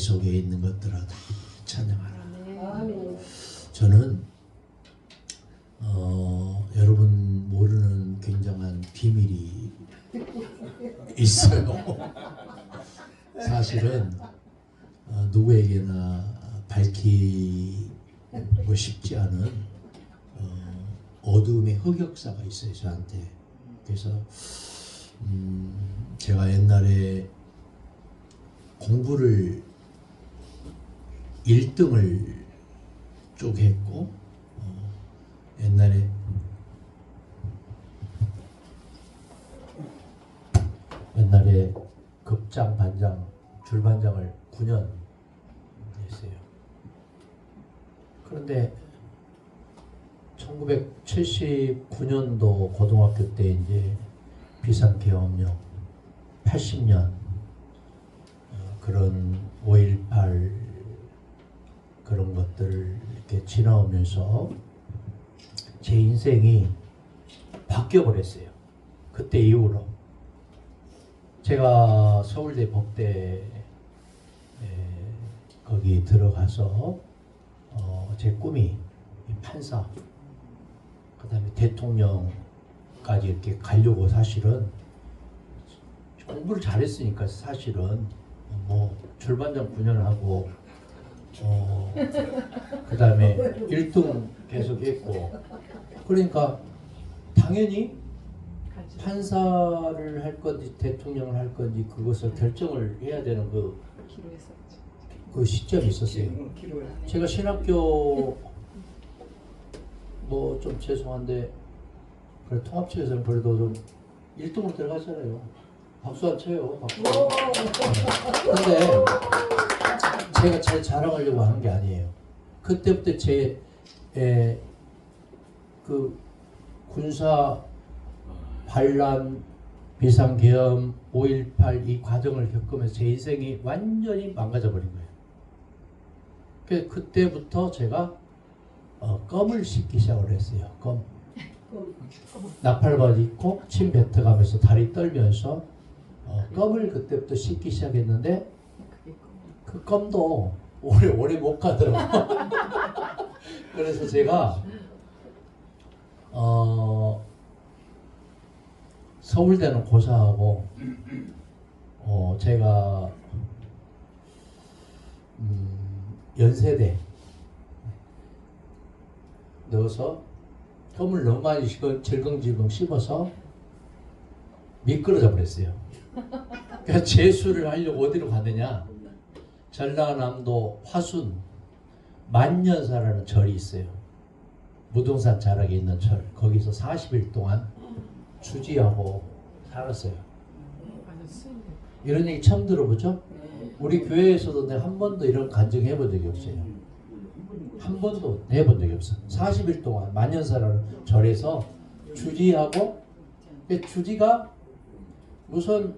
속에 있는 것들아 다 찬양하라. 저는 어, 여러분 모르는 굉장한 비밀이 있어요. 사실은 어, 누구에게나 밝히고 싶지 않은 어, 어둠의 흑역사가 있어요 저한테. 그래서 음, 제가 옛날에 공부를 1등을 쭉 했고 어, 옛날에 옛날에 급장 반장 줄반장을 9년 했어요. 그런데 1979년도 고등학교 때 이제 비상계엄령 80년 어, 그런 5.18 그런 것들을 이렇게 지나오면서 제 인생이 바뀌어 버렸어요. 그때 이후로 제가 서울대 법대 에, 거기 들어가서 어, 제 꿈이 이 판사 그 다음에 대통령까지 이렇게 가려고 사실은 공부를 잘했으니까 사실은 뭐 줄반장 9년을 하고 어 그 다음에 1등 계속 했고 그러니까 당연히 판사를 할 건지 대통령을 할 건지 그것을 결정을 해야 되는 그. 그 시점이 있었어요. 제가 신학교 뭐 좀 죄송한데 그래 통합체에서는 그래도 좀 1등으로 들어갔잖아요. 박수 안 쳐요. 박수. 근데 제가 제 자랑하려고 하는 게 아니에요. 그때부터 제그 군사 반란 비상계엄 5.18 이 과정을 겪으면서 제 인생이 완전히 망가져 버린 거예요. 그 그때부터 제가 어, 껌을 씹기 시작을 했어요. 껌. 나팔바지 입고 침 뱉어가면서 다리 떨면서 어, 껌을 그때부터 씹기 시작했는데. 그 껌도 오래 오래 못 가더라고. 그래서 제가 어 서울대는 고사하고 어 제가 음, 연세대 넣어서 껌을 너무 많이 씹어 질겅질겅 씹어서 미끄러져 버렸어요. 그러니까 재수를 하려고 어디로 가느냐? 전라남도 화순 만년사라는 절이 있어요. 무등산 자락에 있는 절. 거기서 40일 동안 주지하고 살았어요. 이런 얘기 처음 들어보죠? 우리 교회에서도 내가 한 번도 이런 간증 해본 적이 없어요. 한 번도 해본 적이 없어. 40일 동안 만년사라는 절에서 주지하고 그 주지가 무슨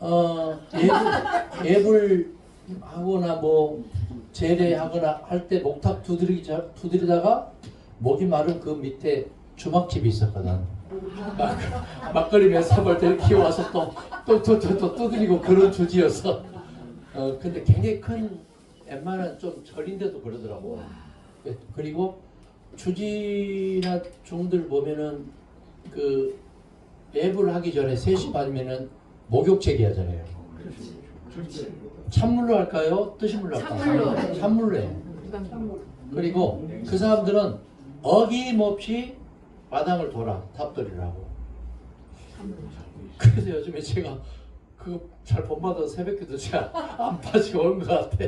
어 예불 예불 하거나 뭐 제례하거나 할 때 목탁 두드리기 자- 두드리다가 목이 마른 그 밑에 주막집이 있었거든. 막, 막걸리 몇 사발 때 이렇게 와서 또또또또 두드리고 그런 주지였어. 어 근데 굉장히 큰 웬만한 좀 절인데도 그러더라고. 예, 그리고 주지나 종들 보면은 그 예불 하기 전에 3시 반이면은 목욕제기 하잖아요. 찬물로 할까요? 뜨신물로 할까요? 찬물로. 찬물로 해요. 그리고 그 사람들은 어김없이 마당을 돌아 탑돌이를 하고 그래서 요즘에 제가 그잘 본받아서 새벽기도 잘 안 빠지고 온 것 같아.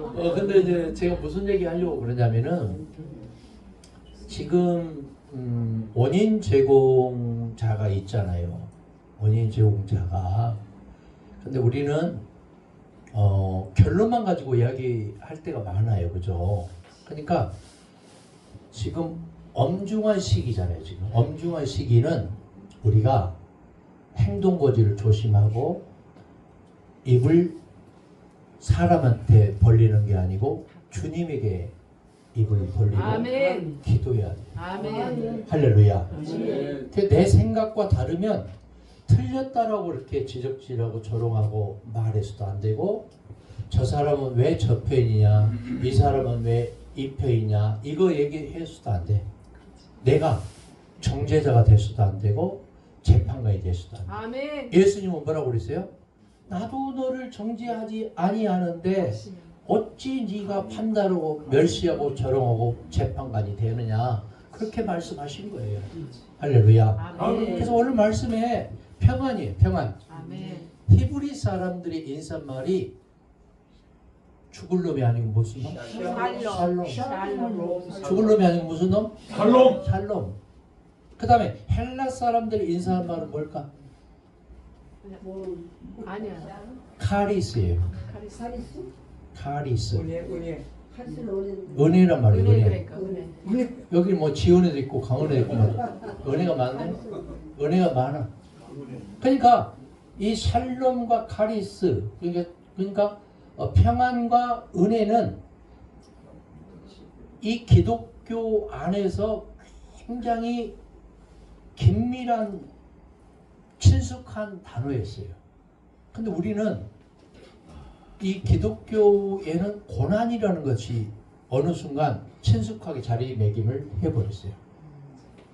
어 근데 이제 제가 무슨 얘기 하려고 그러냐면은 지금 음, 원인 제공자가 있잖아요. 원인 제공자가. 근데 우리는 어, 결론만 가지고 이야기할 때가 많아요. 그죠? 그러니까 지금 엄중한 시기잖아요. 지금 엄중한 시기는 우리가 행동 거지를 조심하고 입을 사람한테 벌리는 게 아니고 주님에게 입을 벌리고 아멘. 기도해야 돼. 아멘. 할렐루야. 아멘. 그내 생각과 다르면 틀렸다라고 이렇게 지적질하고 조롱하고 말해서도 안 되고 저 사람은 왜 저 편이냐 이 사람은 왜 이 편이냐 이거 얘기해서도 안 돼. 내가 정제자가 돼서도 안 되고 재판관이 돼서도 안 돼. 아멘. 예수님은 뭐라고 그랬어요? 나도 너를 정죄하지 아니하는데 어찌 네가 판단하고 멸시하고 조롱하고 재판관이 되느냐 그렇게 말씀하신 거예요. 할렐루야. 아멘. 그래서 오늘 말씀에 평안이에요. 평안. 아멘. 히브리 사람들의 인사말이 죽을 놈이 아니고 무슨 놈? 샬롬. 샬롬. 죽을 놈이 아니고 무슨 놈? 샬롬. 샬롬. 그 다음에 헬라 사람들의 인사말은 뭘까? 아니야. 카리스예요. 사리스? 카리스. 은혜 은혜 은혜란 말이에요. 은혜 은혜. 그러니까. 여기 뭐 지원에도 있고 강원에도 있고 뭐 은혜가 많네. 은혜가 많아. 그러니까 이 샬롬과 카리스 그러니까 그러니까 어, 평안과 은혜는 이 기독교 안에서 굉장히 긴밀한 친숙한 단어였어요. 근데 우리는 이 기독교에는 고난이라는 것이 어느 순간 친숙하게 자리매김을 해버렸어요.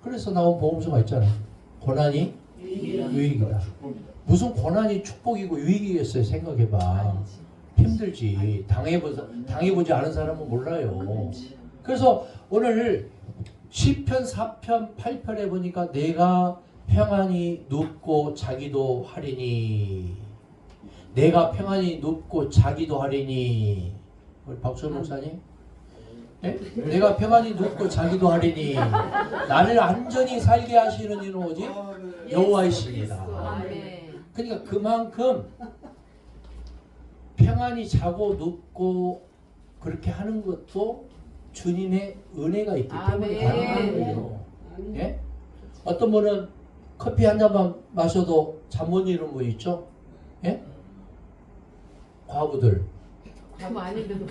그래서 나온 보험서가 있잖아요. 고난이 유익이다. 무슨 고난이 축복이고 유익이겠어요? 생각해봐. 힘들지. 당해보지, 당해보지 않은 사람은 몰라요. 그래서 오늘 시편 4편 8편에 보니까 내가 평안히 눕고 자기도 하리니 내가 평안히 눕고 자기도 하리니 우리 박수 목사님 네? 내가 평안히 눕고 자기도 하리니 나를 안전히 살게 하시는 이는 오직 여호와이십니다. 아멘. 그러니까 그만큼 평안히 자고 눕고 그렇게 하는 것도 주님의 은혜가 있기 때문에 아멘. 가능한 거예요. 예? 어떤 분은 커피 한 잔만 마셔도 잠 못 이루는 분 있죠? 예? 과부들, 그럼 아닌데도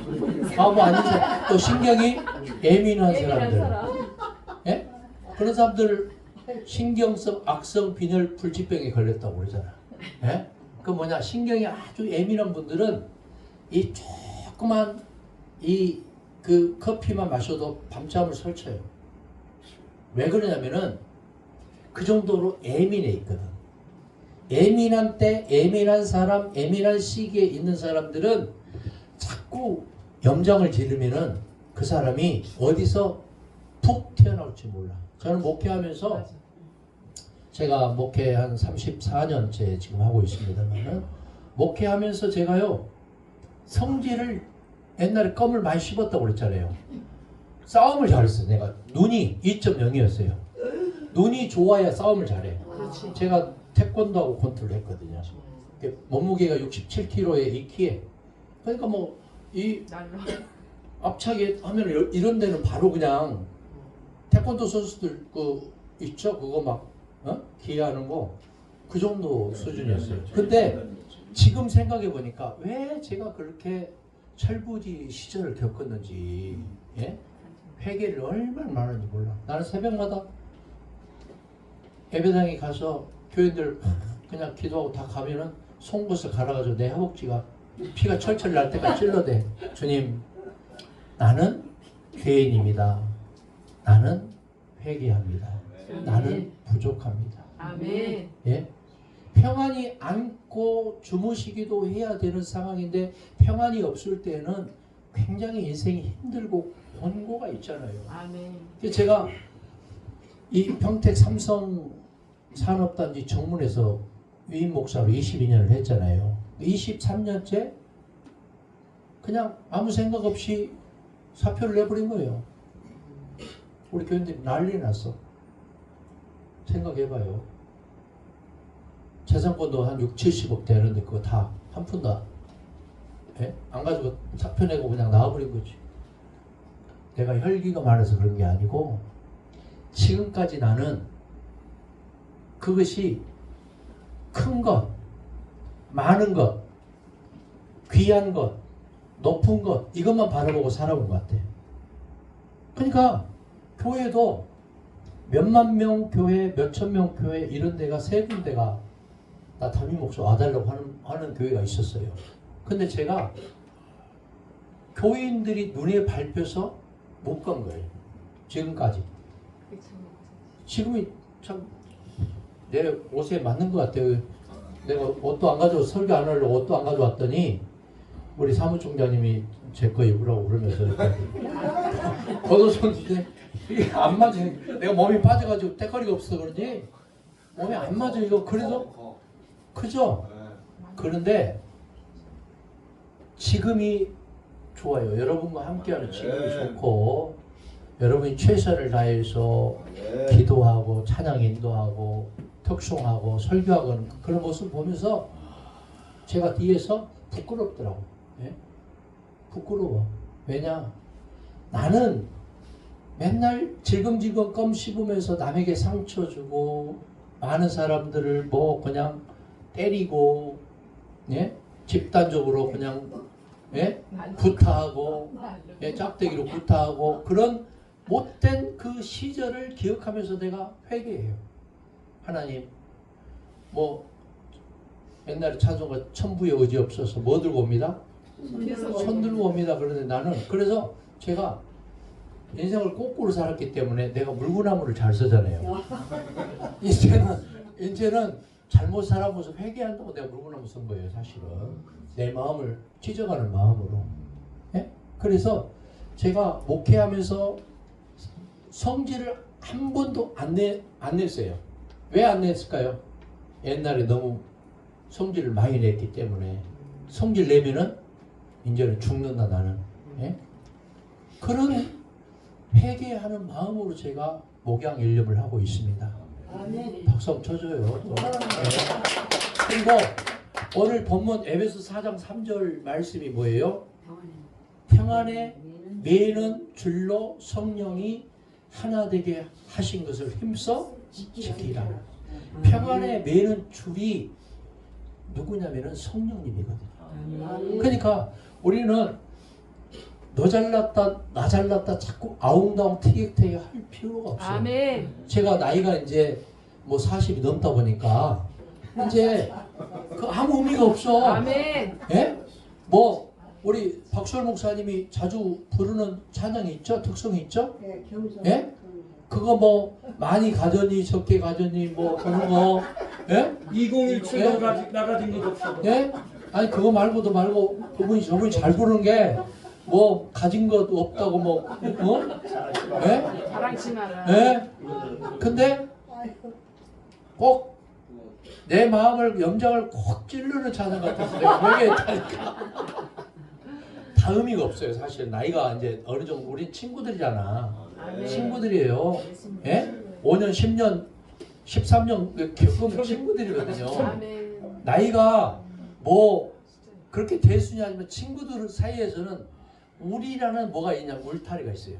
과부 아닌 사람, 또 신경이 예민한 예민한 사람들, 사람. 예? 그런 사람들 신경성 악성 빈혈 불치병에 걸렸다고 그러잖아. 예? 그 뭐냐 신경이 아주 예민한 분들은 이 조그만 이 그 커피만 마셔도 밤잠을 설쳐요. 왜 그러냐면은 그 정도로 예민해 있거든. 예민한 때, 예민한 사람, 예민한 시기에 있는 사람들은 자꾸 염장을 지르면은 그 사람이 어디서 푹 튀어나올지 몰라. 저는 목회하면서. 제가 목회 한 34년째 지금 하고 있습니다만은 목회하면서 제가요 성질을 옛날에 껌을 많이 씹었다고 그랬잖아요. 싸움을 잘했어요. 내가 눈이 2.0이었어요. 눈이 좋아야 싸움을 잘해. 그렇지. 제가 태권도하고 권투를 했거든요. 몸무게가 67kg에 이 키에 그러니까 뭐 이. 앞차게 하면 은 이런 데는 바로 그냥 태권도 선수들 그 있죠 그거 막 어? 기하는 거 그 정도 수준이었어요. 근데 지금 생각해 보니까 왜 제가 그렇게 철부지 시절을 겪었는지 예? 회개를 얼마나 많은지 몰라. 나는 새벽마다 예배당에 가서 교인들 그냥 기도하고 다 가면은 송곳을 갈아가지고 내 허벅지가 피가 철철 날 때까지 찔러대. 주님, 나는 죄인입니다. 나는 회개합니다. 나는 부족합니다. 아멘. 예? 평안이 안고 주무시기도 해야 되는 상황인데 평안이 없을 때는 굉장히 인생이 힘들고 원고가 있잖아요. 아멘. 제가 이 평택 삼성 산업단지 정문에서 위임 목사로 22년을 했잖아요. 23년째 그냥 아무 생각 없이 사표를 내버린 거예요. 우리 교인들이 난리 났어. 생각해봐요. 재산권도 한 6, 70억 되는데 그거 다 한 푼도 안- 예? 안 가지고 사표 내고 그냥 나와버린 거지. 내가 혈기가 많아서 그런 게 아니고 지금까지 나는 그것이 큰 것, 많은 것, 귀한 것, 높은 것 이것만 바라보고 살아온 것 같아. 그러니까 교회도 몇만 명 교회, 몇천 명 교회 이런 데가 세 군데가 나 담임 목사 와달라고 하는, 하는 교회가 있었어요. 근데 제가 교인들이 눈에 밟혀서 못 간 거예요. 지금까지. 지금이 참 내 옷에 맞는 것 같아요. 내가 옷도 안 가져와 설교 안 하려고 옷도 안 가져왔더니 우리 사무총장님이 제 거 입으라고 그러면서 걷어줬는데 이게 안 맞아. 내가 몸이 빠져가지고 때거리가 없어 그러지 몸이 안 맞아 이거 그래서 크죠? 그런데 지금이 좋아요. 여러분과 함께하는 지금이 네. 좋고 여러분이 최선을 다해서 네. 기도하고 찬양 인도하고 특송하고 설교하고 그런 모습 보면서 제가 뒤에서 부끄럽더라고. 예? 부끄러워. 왜냐? 나는 맨날 질겅질겅 껌 씹으면서 남에게 상처 주고 많은 사람들을 뭐 그냥 때리고 예? 집단적으로 그냥 예? 구타하고 예, 짝대기로 구타하고 그런 못된 그 시절을 기억하면서 내가 회개해요. 하나님, 뭐 옛날에 찬송가 천부의 의지 없어서 뭐 들고 옵니다? 손 들고 옵니다. 그런데 나는 그래서 제가 인생을 거꾸로 살았기 때문에 내가 물구나무를 잘 쓰잖아요. 이제는 이제는 잘못 살아보면서 회개한다고 내가 물구나무 쓴 거예요, 사실은. 내 마음을 찢어가는 마음으로. 예? 그래서 제가 목회하면서 성질을 한 번도 안, 내, 안 냈어요. 왜 안 냈을까요? 옛날에 너무 성질을 많이 냈기 때문에 성질 내면은 이제는 죽는다 나는. 예? 그런 회개하는 마음으로 제가 목양 일념을 하고 있습니다. 아멘. 박수 한번 쳐줘요. 네. 그리고 오늘 본문 에베소 4장 3절 말씀이 뭐예요? 평안에 매는 줄로 성령이 하나 되게 하신 것을 힘써 지키라. 평안에 매는 줄이 누구냐면은 성령님이거든요. 그러니까 우리는 너 잘났다 나 잘났다 자꾸 아웅다웅 티격태격 할 필요가 없어요. 아멘. 제가 나이가 이제 뭐 40이 넘다 보니까 이제 그 아무 의미가 없어. 아멘. 예? 뭐 우리 박수월 목사님이 자주 부르는 찬양이 있죠? 특성이 있죠? 네, 경성. 예? 그거 뭐 많이 가졌니 적게 가졌니 뭐 그런 거 예? 2017로 나가, 나가진 것 없어. 예? 아니 그거 말고도 말고 그분이 저분이 잘 부르는 게 뭐 가진 것 없다고 뭐 어? 예? 자랑치 마라. 예? 근데 꼭 내 마음을 염장을 콕 찌르는 찬양 같아서 내가 모르겠다니까 다 의미가 없어요 사실 나이가 이제 어느 정도 우리 친구들이잖아 아멘. 친구들이에요 예? 5년 10년 13년 겪은 친구들이거든요. 나이가 뭐 그렇게 대수냐 아니면 친구들 사이에서는 우리라는 뭐가 있냐 울타리가 있어요.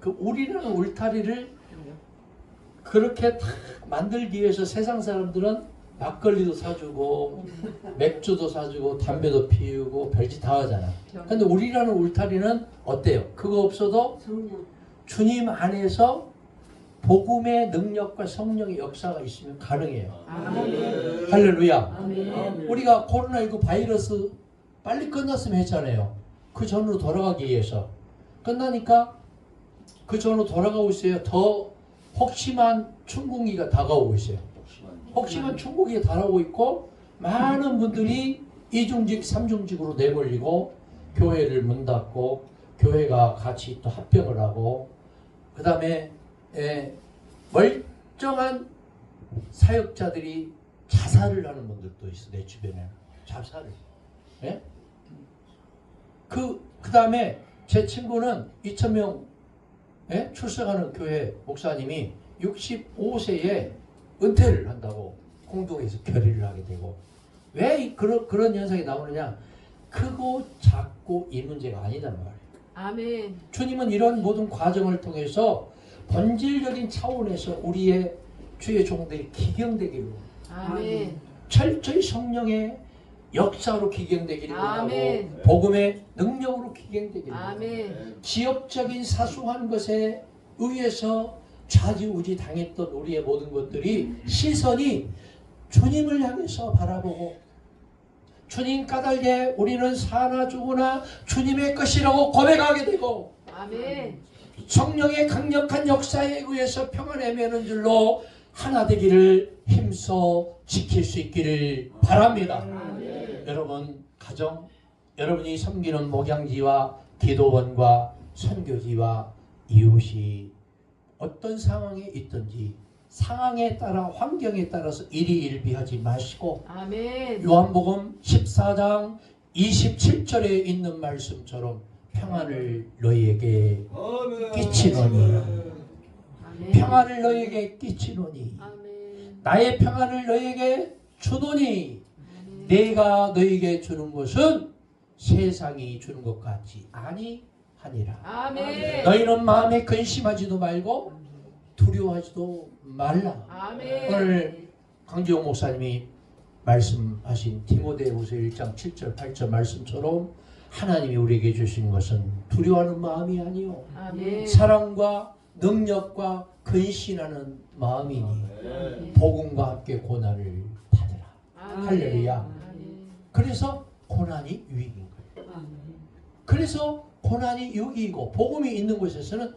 그 우리라는 울타리를 그렇게 다 만들기 위해서 세상 사람들은 막걸리도 사주고 맥주도 사주고 담배도 피우고 별짓 다 하잖아. 근데 우리라는 울타리는 어때요? 그거 없어도. 주님 안에서 복음의 능력과 성령의 역사가 있으면 가능해요. 아멘. 할렐루야. 아멘. 우리가 코로나19 바이러스 빨리 끝났으면 했잖아요. 그 전으로 돌아가기 위해서. 끝나니까 그 전으로 돌아가고 있어요. 더 혹심한 충궁기가 다가오고 있어요. 혹심한 충궁기가 다가오고 있고 많은 분들이 이중직, 삼중직으로 내몰리고 교회를 문 닫고 교회가 같이 또 합병을 하고 그 다음에 멀쩡한 사역자들이 자살을 하는 분들도 있어 내 주변에 자살을 예? 그, 그 다음에 제 친구는 2천명 예? 출석하는 교회 목사님이 65세에 은퇴를 한다고 공동에서 결의를 하게 되고 왜 이- 그런, 그런 현상이 나오느냐 크고 작고 이 문제가 아니단 말이에요 아멘. 주님은 이런 모든 과정을 통해서 본질적인 차원에서 우리의 주의 종들이 기경되기를 아멘. 철저히 성령의 역사로 기경되기를. 원하고 복음의 능력으로 기경되기를 아멘. 지역적인 사소한 것에 의해서 좌지우지 당했던 우리의 모든 것들이 시선이 주님을 향해서 바라보고 주님 까닭에 우리는 사나 죽으나 주님의 것이라고 고백하게 되고 아멘. 성령의 강력한 역사에 의해서 평안에 매는 줄로 하나 되기를 힘써 지킬 수 있기를 바랍니다. 아멘. 여러분 가정 여러분이 섬기는 목양지와 기도원과 선교지와 이웃이 어떤 상황에 있든지 상황에 따라 환경에 따라서 일희일비하지 마시고 아멘. 요한복음 14장 27절에 있는 말씀처럼 평안을 너희에게 끼치노니 아멘. 평안을 너희에게 끼치노니 아멘. 나의 평안을 너희에게 주노니 아멘. 내가 너희에게 주는 것은 세상이 주는 것 같지 아니 하니라. 아멘. 너희는 마음에 근심하지도 말고 두려워하지도 말라. 아멘. 오늘 강지용 목사님이 말씀하신 디모데후서 1장 7절 8절 말씀처럼 하나님이 우리에게 주신 것은 두려워하는 마음이 아니요 아멘. 사랑과 능력과 근신하는 마음이니 복음과 함께 고난을 받으라. 아멘. 할렐루야. 아멘. 그래서 고난이 유익인 거예요. 그래서 고난이 유익이고 복음이 있는 곳에서는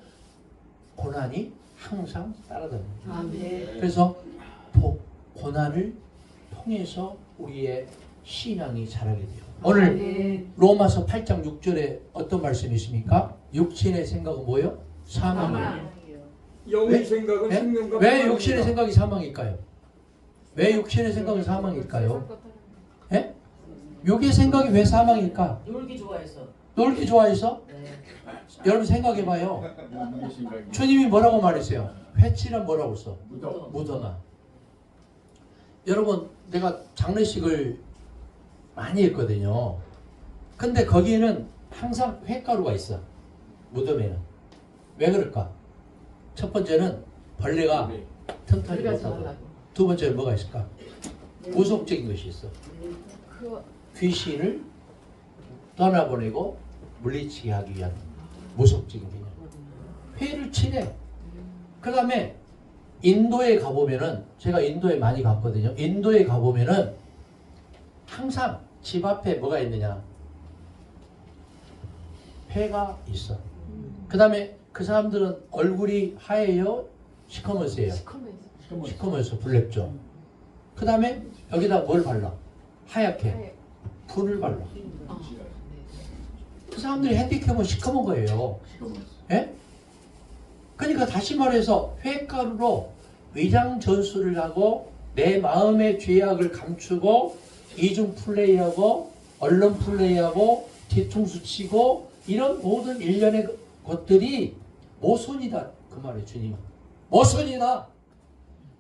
고난이 항상 따라다닙니다. 아멘. 그래서 복, 고난을 통해서 우리의 신앙이 자라게 돼요. 오늘 아멘. 로마서 8장 6절에 어떤 말씀이 있습니까? 육신의 생각은 뭐예요? 사망이에요. 사망. 영의 왜? 생각은 네? 생명과 왜 평안이다. 육신의 생각이 사망일까요? 왜 육신의 생각이 사망일까요? 예? 육의 생각이 왜 사망일까? 놀기 좋아해서. 놀기 좋아해서? 네. 여러분 생각해봐요. 주님이 뭐라고 말했어요? 회치란 뭐라고 써? 묻어. 묻어놔. 여러분 내가 장례식을 많이 했거든요. 근데 거기에는 항상 회가루가 있어. 무덤에는. 왜 그럴까? 첫 번째는 벌레가 틈타지 우리가 못하고. 두 번째는 뭐가 있을까? 무속적인 것이 있어. 그 귀신을 떠나보내고 물리치게 하기 위한 무속적인 개념. 회를 치네. 그 다음에 인도에 가보면은 제가 인도에 많이 갔거든요. 인도에 가보면은 항상 집 앞에 뭐가 있느냐? 회가 있어. 그 다음에 그 사람들은 얼굴이 하얘요? 시커먼스예요. 시커매서. 시커먼스 블랙죠. 그 다음에 여기다 뭘 발라? 하얗게 네. 불을 발라. 어. 그 사람들이 핸디캡은 시커먼 거예요. 예? 그러니까 다시 말해서 회가루로 위장 전술을 하고 내 마음의 죄악을 감추고 이중 플레이하고 언론 플레이하고 뒤통수 치고 이런 모든 일련의 것들이 모순이다 그 말이에요 주님은 모순이다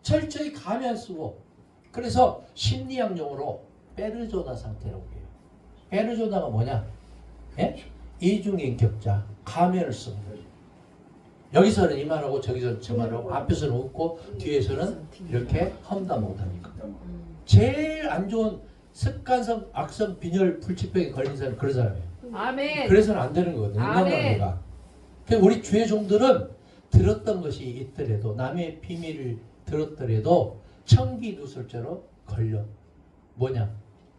철저히 가면 쓰고 그래서 심리학 용어로 베르조나 상태라고 해요 베르조나가 뭐냐 예? 이중인격자 가면을 쓰는 거예요 여기서는 이 말하고 저기서는 저 말하고 앞에서는 웃고 뒤에서는 이렇게 험담 못하니까? 제일 안 좋은 습관성 악성 빈혈 불치병에 걸린 사람 그런 사람이에요. 아멘. 그래서는 안 되는 거거든요 아멘. 인간관계가. 그래서 우리 죄종들은 들었던 것이 있더라도 남의 비밀을 들었더라도 청기 누설죄로 걸려. 뭐냐?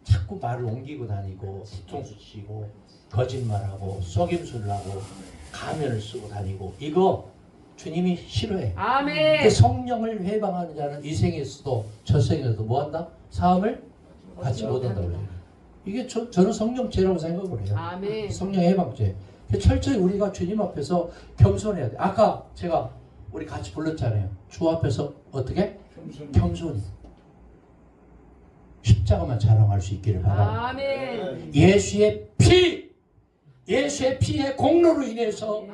자꾸 말을 옮기고 다니고 뒤통수 치고 거짓말하고 속임수를 하고 가면을 쓰고 다니고 이거 주님이 싫어해 아멘. 그 성령을 회방하는 자는 이 생에서도 저 생에서도 뭐 한다? 사함을 받지 못한다고 그래요 이게 저, 저는 성령죄라고 생각을 해요 아멘. 성령 해방죄. 철저히 우리가 주님 앞에서 겸손해야 돼. 아까 제가 우리 같이 불렀잖아요. 주 앞에서 어떻게? 겸손히. 십자가만 자랑할 수 있기를 바랍니다. 아멘. 예수의 피! 예수의 피의 공로로 인해서.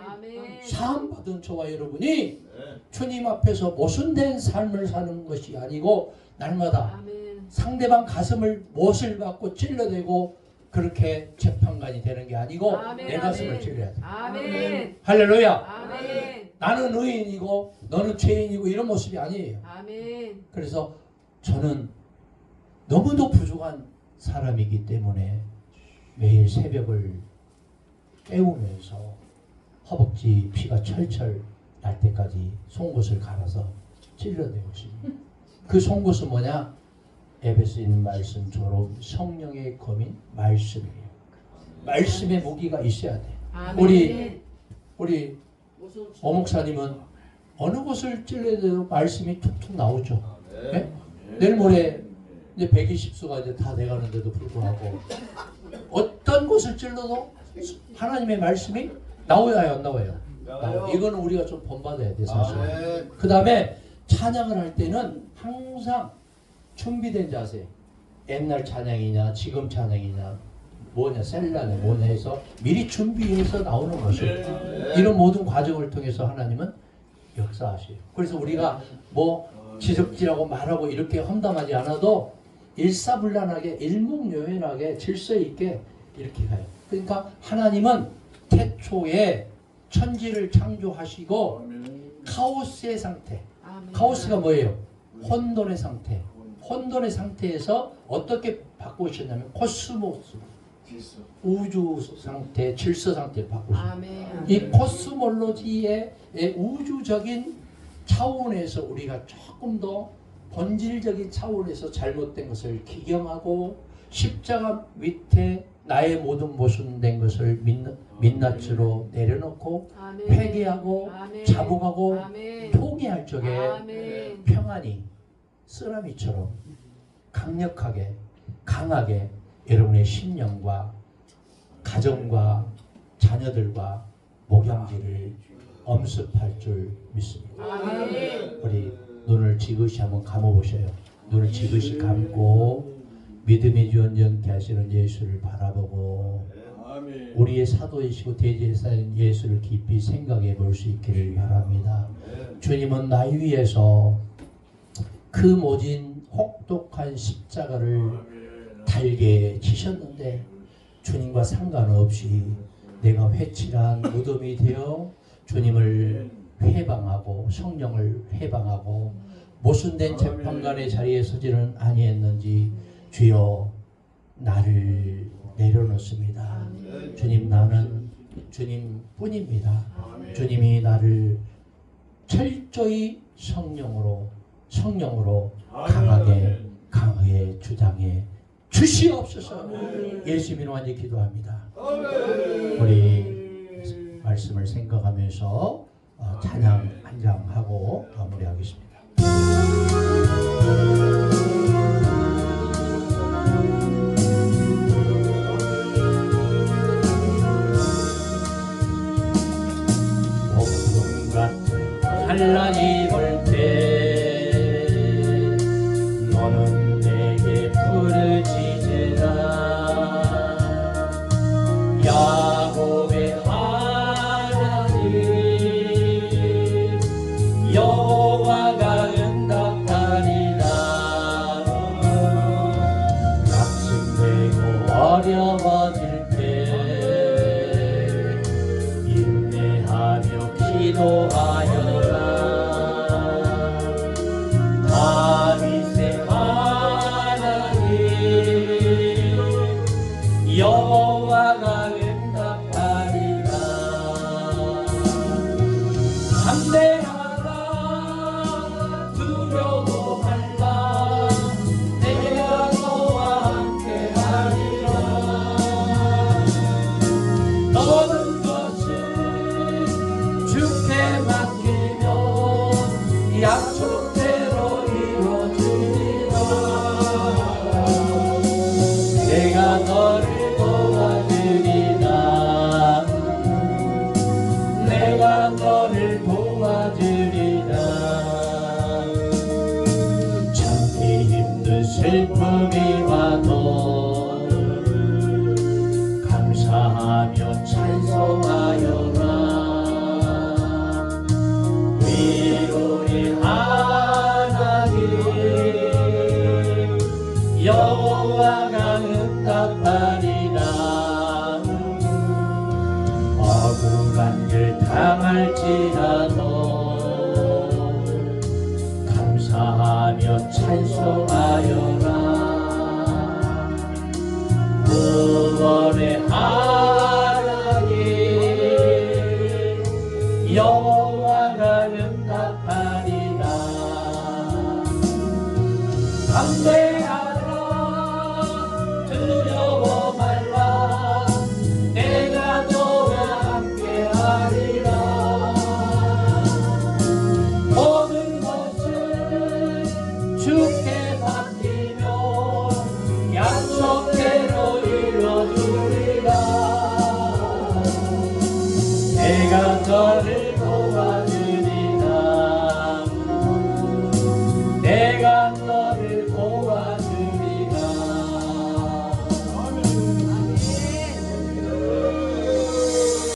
사함받은 저와 여러분이 주님 앞에서 모순된 삶을 사는 것이 아니고 날마다. 상대방 가슴을 못을 받고 찔러대고 그렇게 재판관이 되는 게 아니고 아멘, 내 가슴을 아멘. 찔러야 돼. 아멘. 할렐루야. 아멘. 나는 의인이고 너는 죄인이고 이런 모습이 아니에요. 아멘. 그래서 저는 너무도 부족한 사람이기 때문에 매일 새벽을 깨우면서 허벅지 피가 철철 날 때까지 송곳을 갈아서 찔러내고 있습니다. 그 송곳은 뭐냐? 에베소 있는 말씀처럼 성령의 검인 말씀이에요. 말씀의 무기가 있어야 돼. 우리 우리 어목사님은 어느 곳을 찔러도 말씀이 툭툭 나오죠. 네? 내일 모레 이제 120수가 이제 다 돼가는데도 불구하고 어떤 곳을 찔러도 하나님의 말씀이 나와야 안 나와요. 나와요. 이거는 우리가 좀 본받아야 돼 사실. 그 다음에 찬양을 할 때는 항상 준비된 자세. 옛날 찬양이냐 지금 찬양이냐 뭐냐 셀라냐 뭐냐 해서 미리 준비해서 나오는 것을 이런 모든 과정을 통해서 하나님은 역사하세요. 그래서 우리가 뭐 지적질하고 말하고 이렇게 험담하지 않아도 일사불란하게 일목요연하게 질서 있게 이렇게 가요. 그러니까 하나님은 태초에 천지를 창조하시고 카오스의 상태. 아멘. 카오스가 뭐예요? 혼돈의 상태. 혼돈의 상태에서 어떻게 바꾸셨냐면 코스모스, 우주 상태, 질서 상태를 바꾸셨어요. 아멘. 이 코스몰로지의 우주적인 차원에서 우리가 조금 더 본질적인 차원에서 잘못된 것을 기경하고 십자가 밑에 나의 모든 모순된 것을 민낯, 민낯으로 내려놓고 아멘. 회개하고 아멘. 자복하고 아멘. 포기할 적에 아멘. 평안히 쓰라미처럼 강력하게 강하게 여러분의 심령과 가정과 자녀들과 목양지를 엄습할 줄 믿습니다. 아멘. 우리 눈을 지그시 한번 감아보셔요. 눈을 지그시 감고 믿음의 주원전케 하시는 예수를 바라보고 우리의 사도이시고 대제사인 예수를 깊이 생각해 볼 수 있기를 바랍니다. 주님은 나 위에서 그 모진 혹독한 십자가를 달게 치셨는데 주님과 상관없이 내가 회칠한 무덤이 되어 주님을 회방하고 성령을 회방하고 모순된 재판관의 자리에 서지는 아니했는지 주여 나를 내려놓습니다. 주님 나는 주님뿐입니다. 주님이 나를 철저히 성령으로 성령으로 강하게 강하게 주장해 주시옵소서 예수님 완전 기도합니다. 우리 말씀을 생각하면서 어, 찬양 한 장하고 마무리하겠습니다. 찬란히 볼때. 찬송하며 찬송하여